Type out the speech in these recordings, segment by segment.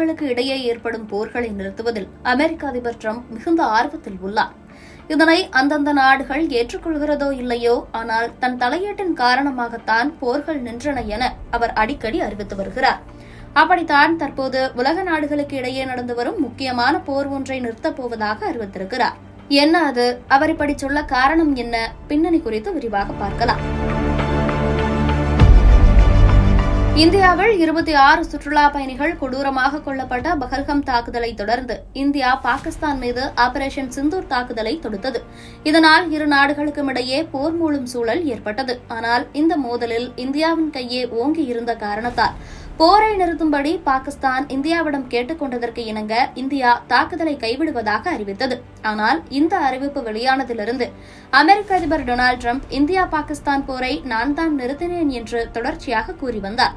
நாடுகளுக்கு இடையே ஏற்படும் போர்களை நிறுத்துவதில் அமெரிக்க அதிபர் ட்ரம்ப் மிகுந்த ஆர்வத்தில் உள்ளார். இதனை அந்தந்த நாடுகள் ஏற்றுக்கொள்கிறதோ இல்லையோ ஆனால் தன் தலையீட்டின் காரணமாகத்தான் போர்கள் நின்றன என அவர் அடிக்கடி அறிவித்து வருகிறார். அப்படித்தான் தற்போது உலக நாடுகளுக்கு இடையே நடந்து வரும் முக்கியமான போர் ஒன்றை நிறுத்தப் போவதாக அறிவித்திருக்கிறார். என்ன அது? அவர் இப்படி சொல்ல காரணம் என்ன? பின்னணி குறித்து விரிவாக பார்க்கலாம். இந்தியாவில் இருபத்தி ஆறு சுற்றுலா பயணிகள் கொடூரமாக கொல்லப்பட்ட பஹல்கம் தாக்குதலை தொடர்ந்து இந்தியா பாகிஸ்தான் மீது ஆபரேஷன் சிந்தூர் தாக்குதலை தொடுத்தது. இதனால் இரு நாடுகளுக்கும் இடையே போர் மூலம் சூழல் ஏற்பட்டது. ஆனால் இந்த மோதலில் இந்தியாவின் கையே ஓங்கி இருந்த காரணத்தால் போரை நிறுத்தும்படி பாகிஸ்தான் இந்தியாவிடம் கேட்டுக்கொண்டதற்கு இணங்க இந்தியா தாக்குதலை கைவிடுவதாக அறிவித்தது. ஆனால் இந்த அறிவிப்பு வெளியானதிலிருந்து அமெரிக்க அதிபர் டொனால்டு ட்ரம்ப் இந்தியா பாகிஸ்தான் போரை நான் தான் நிறுத்தினேன் என்று தொடர்ச்சியாக கூறி வந்தார்.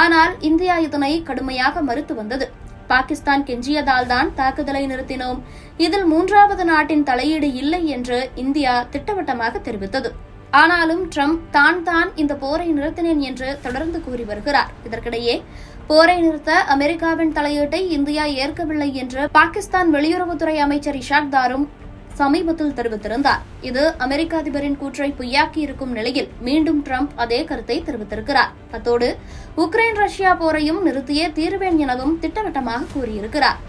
ஆனால் இந்தியா இதனை கடுமையாக மறுத்து வந்தது. பாகிஸ்தான் கெஞ்சியதால் தான் தாக்குதலை நிறுத்தினோம். இதில் மூன்றாவது நாட்டின் தலையீடு இல்லை என்று இந்தியா திட்டவட்டமாக தெரிவித்தது. ஆனாலும் ட்ரம்ப் தான் தான் இந்த போரை நிறுத்தினேன் என்று தொடர்ந்து கூறி வருகிறார். இதற்கிடையே போரை நிறுத்த அமெரிக்காவின் தலையீட்டை இந்தியா ஏற்கவில்லை என்று பாகிஸ்தான் வெளியுறவுத்துறை அமைச்சர் இஷாக் தாரும் சமீபத்தில் தெரிவித்திருந்தார். இது அமெரிக்க அதிபரின் கூற்றை பொய்யாக்கி இருக்கும் நிலையில் மீண்டும் ட்ரம்ப் அதே கருத்தை தெரிவித்திருக்கிறார். அத்தோடு உக்ரைன் ரஷ்யா போரையும் நிறுத்தியே தீர்வேன் எனவும் திட்டவட்டமாக கூறியிருக்கிறார்.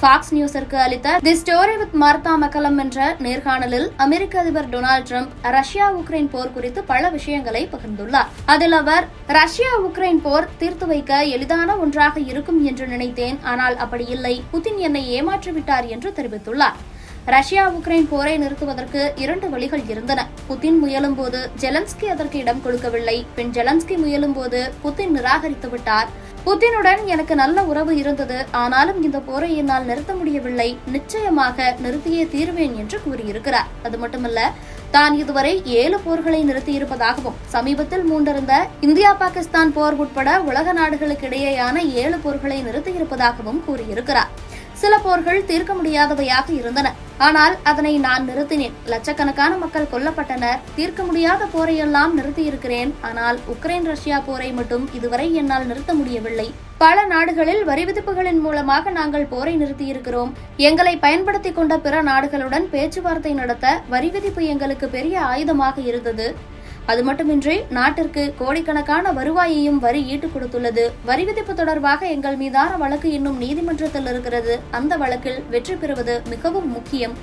ஃபாக்ஸ் நியூஸிற்கு அளித்த the story with Martha MacCallum என்ற நேர்காணலில் அமெரிக்க அதிபர் டொனால்டு ட்ரம்ப் ரஷ்யா உக்ரைன் போர் குறித்து பல விஷயங்களை பகிர்ந்துள்ளார். அதில் அவர் ரஷ்யா உக்ரைன் போர் தீர்த்து வைக்க எளிதான ஒன்றாக இருக்கும் என்று நினைத்தேன். ஆனால் அப்படி இல்லை. புதின் என்னை ஏமாற்றிவிட்டார் என்று தெரிவித்துள்ளார். ரஷ்யா உக்ரைன் போரை நிறுத்துவதற்கு இரண்டு வழிகள் இருந்தன. புதின் முயலும் போது ஜெலன்ஸ்கி அதற்கு இடம் கொடுக்கவில்லை. பின் ஜெலன்ஸ்கி முயலும் போது புதின் நிராகரித்து விட்டார். புதினுடன் எனக்கு நல்ல உறவு இருந்தது. ஆனாலும் இந்த போரை என்னால் நிறுத்த முடியவில்லை. நிச்சயமாக நிறுத்தியே தீர்வேன் என்று கூறியிருக்கிறார். அது மட்டுமல்ல தான் இதுவரை ஏழு போர்களை நிறுத்தியிருப்பதாகவும் சமீபத்தில் மூண்டிருந்த இந்தியா பாகிஸ்தான் போர் உட்பட உலக நாடுகளுக்கு இடையேயான ஏழு போர்களை நிறுத்தியிருப்பதாகவும் கூறியிருக்கிறார். சில போர்கள் தீர்க்க முடியாதவையாக இருந்தன. ஆனால் அதனை நான் நிறுத்தினேன். லட்சக்கணக்கான மக்கள் கொல்லப்பட்டனர். தீர்க்க முடியாத போரையெல்லாம் நிறுத்தியிருக்கிறேன். ஆனால் உக்ரைன் ரஷ்யா போரை மட்டும் இதுவரை என்னால் நிறுத்த முடியவில்லை. பல நாடுகளில் வரி விதிப்புகளின் மூலமாக நாங்கள் போரை நிறுத்தியிருக்கிறோம். எங்களை பயன்படுத்திக் கொண்ட பிற நாடுகளுடன் பேச்சுவார்த்தை நடத்த வரி விதிப்பு எங்களுக்கு பெரிய ஆயுதமாக இருந்தது. அது மட்டுமின்றி நாட்டிற்கு கோடிக்கணக்கான வருவாயையும் வரி ஈட்டுக் கொடுத்துள்ளது. வரி விதிப்பு தொடர்பாக எங்கள் மீதான வழக்கு இன்னும் நீதிமன்றத்தில் இருக்கிறது. அந்த வழக்கில் வெற்றி பெறுவது மிகவும் முக்கியம்.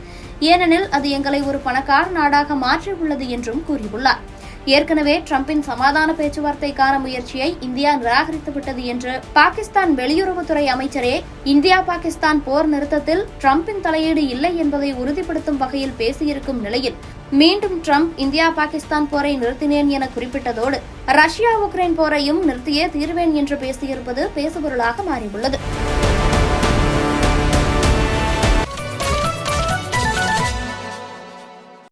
ஏனெனில் அது எங்களை ஒரு பணக்கார நாடாக மாற்றியுள்ளது என்றும் கூறியுள்ளார். ஏற்கனவே டிரம்பின் சமாதான பேச்சுவார்த்தைக்கான முயற்சியை இந்தியா நிராகரித்துவிட்டது என்று பாகிஸ்தான் வெளியுறவுத்துறை அமைச்சரே இந்தியா பாகிஸ்தான் போர் நிறுத்தத்தில் டிரம்பின் தலையீடு இல்லை என்பதை உறுதிப்படுத்தும் வகையில் பேசியிருக்கும் நிலையில் மீண்டும் ட்ரம்ப் இந்தியா பாகிஸ்தான் போரை நிறுத்தினேன் என குறிப்பிட்டதோடு ரஷ்யா உக்ரைன் போரையும் நிறுத்தியே தீர்வேன் என்று பேசியிருப்பது பேசுபொருளாக மாறியுள்ளது.